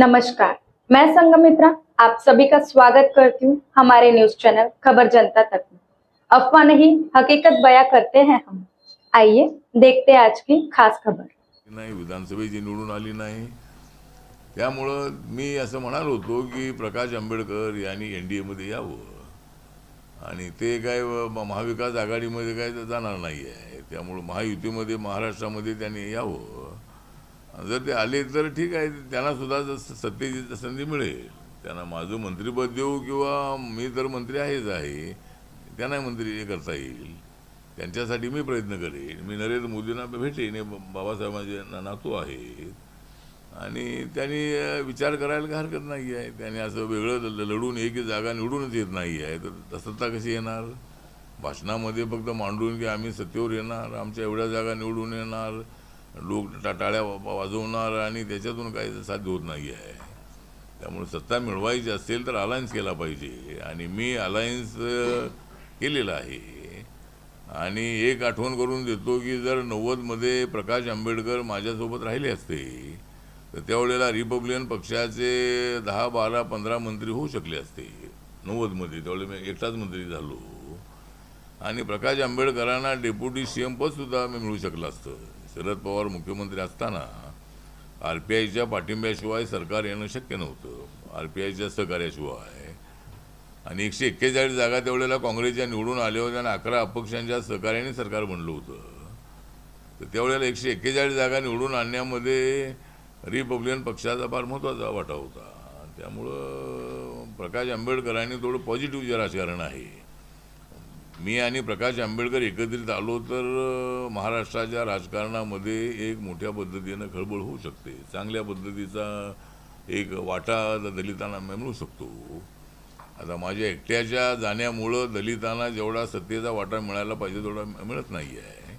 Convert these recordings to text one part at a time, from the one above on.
नमस्कार मैं संगमित्रा आप सभी का स्वागत करती हूँ हमारे न्यूज चैनल खबर जनता तक में। अफवाह नहीं हकीकत बयां करते हैं हम। आइए देखते हैं आज की खास खबर। नाही विधानसभेची निवडून आली नाही। त्यामुळं मी असं म्हणालो होतो की प्रकाश आंबेडकर यांनी एन डी एमध्ये यावं. आणि ते काय महाविकास आघाडीमध्ये काय तर जाणार नाही आहे त्यामुळं महायुतीमध्ये महाराष्ट्रामध्ये त्यांनी यावं. जर ते आले तर ठीक आहे त्यांना सुद्धा जर सत्तेची संधी मिळेल. त्यांना माझं मंत्रिपद देऊ किंवा मी तर मंत्री आहेच आहे त्यांना मंत्री हे करता येईल. त्यांच्यासाठी मी प्रयत्न करेन. मी नरेंद्र मोदींना भेटेन हे बाबासाहेबांचे नातू आहेत. आणि त्यांनी विचार करायला काही हरकत नाही आहे. त्यांनी असं वेगळं लढून एक जागा निवडूनच येत नाही आहे. तर सत्ता कशी येणार? भाषणामध्ये फक्त मांडून की आम्ही सत्तेवर येणार आमच्या एवढ्या जागा निवडून येणार. लोक टाटाळ्या वा- वाजवणार आणि त्याच्यातून काही साध्य होत नाही आहे त्यामुळे सत्ता मिळवायची असेल तर अलायन्स केला पाहिजे. आणि मी अलायन्स केलेला आहे. आणि एक आठवण करून देतो की जर नव्वदमध्ये प्रकाश आंबेडकर माझ्यासोबत राहिले असते तर त्यावेळेला रिपब्लिकन पक्षाचे दहा बारा पंधरा मंत्री होऊ शकले असते. नव्वदमध्ये त्यावेळेला मी एकटाच मंत्री झालो. आणि प्रकाश आंबेडकरांना डेप्युटी सी एम पदसुद्धा मी मिळू शकलं असतं. शरद पवार मुख्यमंत्री असताना आर पी आयच्या पाठिंब्याशिवाय सरकार येणं शक्य नव्हतं. आर पी आयच्या सहकार्याशिवाय. आणि एकशे एक्केचाळीस जागा तेवढ्याला काँग्रेसच्या निवडून आल्या होत्या आणि अकरा अपक्षांच्या सहकार्याने सरकार बनलं होतं. तर त्यावेळेला एकशे एक्केचाळीस जागा निवडून आणण्यामध्ये रिपब्लिकन पक्षाचा फार महत्त्वाचा वाटा होता. त्यामुळं प्रकाश आंबेडकरांनी थोडं पॉझिटिव्ह जे राजकारण आहे. मी आणि प्रकाश आंबेडकर एकत्रित आलो तर महाराष्ट्राच्या राजकारणामध्ये एक मोठ्या पद्धतीनं खळबळ होऊ शकते. चांगल्या पद्धतीचा एक वाटा दलितांना मिळू शकतो. आता माझ्या एकट्याच्या जाण्यामुळं दलितांना जेवढा सत्तेचा वाटा मिळायला पाहिजे तेवढा मिळत नाही आहे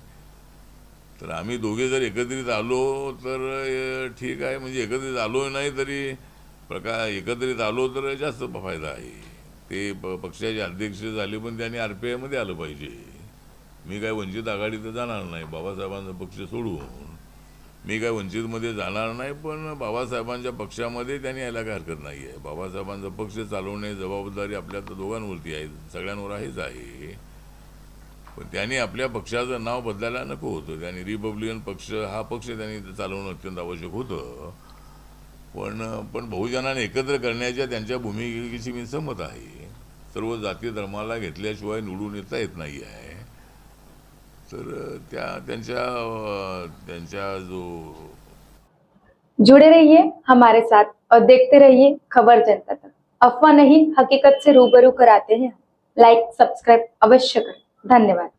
तर आम्ही दोघे जर एकत्रित आलो तर ठीक आहे. म्हणजे एकत्रित आलो नाही तरी प्रका एकत्रित आलो तर जास्त फायदा आहे. ते प पक्षाचे अध्यक्ष झाले पण त्यांनी आर पी आयमध्ये आलं पाहिजे. मी काय वंचित आघाडीत जाणार नाही बाबासाहेबांचा पक्ष सोडून. मी काय वंचितमध्ये जाणार नाही पण बाबासाहेबांच्या पक्षामध्ये त्यांनी यायला काय हरकत नाही आहे. बाबासाहेबांचा पक्ष चालवणे जबाबदारी आपल्या तर दोघांवरती आहे सगळ्यांवर आहेच आहे. पण त्यांनी आपल्या पक्षाचं नाव बदलायला नको होतं. त्यांनी रिपब्लिकन पक्ष हा पक्ष त्यांनी चालवणं अत्यंत आवश्यक होतं. पण पण बहुजनाने एकत्र करण्याच्या त्यांच्या भूमिकेशी मी सहमत आहे. सर्व जाती धर्माला घेतल्याशिवाय निवडून येता येत नाही आहे तर त्या त्यांच्या त्यांच्या जो जुड़े रहिए हमारे साथ और देखते रहिए खबर जनता तक. अफवाह नहीं हकीकत से रूबरू कराते हैं लाइक सब्सक्राइब अवश्य करें. धन्यवाद.